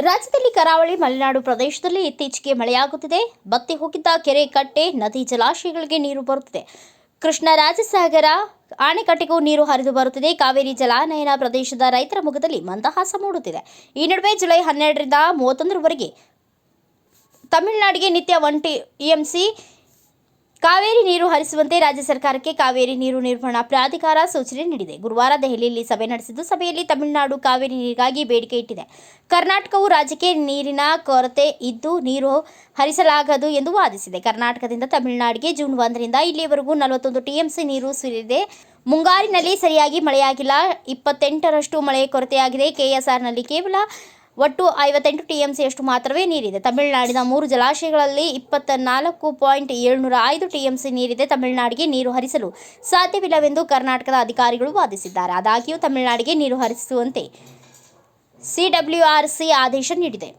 ರಾಜ್ಯದಲ್ಲಿ ಕರಾವಳಿ ಮಲೆನಾಡು ಪ್ರದೇಶದಲ್ಲಿ ಇತ್ತೀಚೆಗೆ ಮಳೆಯಾಗುತ್ತಿದೆ. ಬತ್ತಿ ಹೋಗಿದ್ದ ಕೆರೆ ಕಟ್ಟೆ, ನದಿ ಜಲಾಶಯಗಳಿಗೆ ನೀರು ಬರುತ್ತಿದೆ. ಕೃಷ್ಣರಾಜಸಾಗರ ಆಣೆಕಟ್ಟೆಗೂ ನೀರು ಹರಿದು ಬರುತ್ತಿದೆ. ಕಾವೇರಿ ಜಲಾನಯನ ಪ್ರದೇಶದ ರೈತರ ಮುಖದಲ್ಲಿ ಮಂದಹಾಸ ಮೂಡುತ್ತಿದೆ. ಈ ನಡುವೆ ಜುಲೈ ಹನ್ನೆರಡರಿಂದ ಮೂವತ್ತೊಂದರವರೆಗೆ ತಮಿಳುನಾಡಿಗೆ ನಿತ್ಯ ಒನ್ ಟಿಎಂಸಿ ಕಾವೇರಿ ನೀರು ಹರಿಸುವಂತೆ ರಾಜ್ಯ ಸರ್ಕಾರಕ್ಕೆ ಕಾವೇರಿ ನೀರು ನಿರ್ವಹಣಾ ಪ್ರಾಧಿಕಾರ ಸೂಚನೆ ನೀಡಿದೆ. ಗುರುವಾರ ದೆಹಲಿಯಲ್ಲಿ ಸಭೆ ನಡೆಸಿದ್ದು, ಸಭೆಯಲ್ಲಿ ತಮಿಳುನಾಡು ಕಾವೇರಿ ನೀರಿಗಾಗಿ ಬೇಡಿಕೆ ಇಟ್ಟಿದೆ. ಕರ್ನಾಟಕವು ರಾಜ್ಯಕ್ಕೆ ನೀರಿನ ಕೊರತೆ ಇದ್ದು, ನೀರು ಹರಿಸಲಾಗದು ಎಂದು ವಾದಿಸಿದೆ. ಕರ್ನಾಟಕದಿಂದ ತಮಿಳುನಾಡಿಗೆ ಜೂನ್ ಒಂದರಿಂದ ಇಲ್ಲಿಯವರೆಗೂ ನಲವತ್ತೊಂದು ಟಿಎಂಸಿ ನೀರು ಸುರಿದಿದೆ. ಮುಂಗಾರಿನಲ್ಲಿ ಸರಿಯಾಗಿ ಮಳೆಯಾಗಿಲ್ಲ. ಇಪ್ಪತ್ತೆಂಟರಷ್ಟು ಮಳೆ ಕೊರತೆಯಾಗಿದೆ. ಕೆಎಸ್ಆರ್ನಲ್ಲಿ ಕೇವಲ ಒಟ್ಟು ಐವತ್ತೆಂಟು ಟಿಎಂಸಿಯಷ್ಟು ಮಾತ್ರವೇ ನೀರಿದೆ. ತಮಿಳುನಾಡಿನ ಮೂರು ಜಲಾಶಯಗಳಲ್ಲಿ ಇಪ್ಪತ್ತ ನಾಲ್ಕು ಪಾಯಿಂಟ್ ಏಳ್ನೂರ ಐದು ಟಿಎಂಸಿ ನೀರಿದೆ. ತಮಿಳುನಾಡಿಗೆ ನೀರು ಹರಿಸಲು ಸಾಧ್ಯವಿಲ್ಲವೆಂದು ಕರ್ನಾಟಕದ ಅಧಿಕಾರಿಗಳು ವಾದಿಸಿದ್ದಾರೆ. ಆದಾಗ್ಯೂ ತಮಿಳುನಾಡಿಗೆ ನೀರು ಹರಿಸುವಂತೆ ಸಿಡಬ್ಲ್ಯೂಆರ್ಸಿ ಆದೇಶ ನೀಡಿದೆ.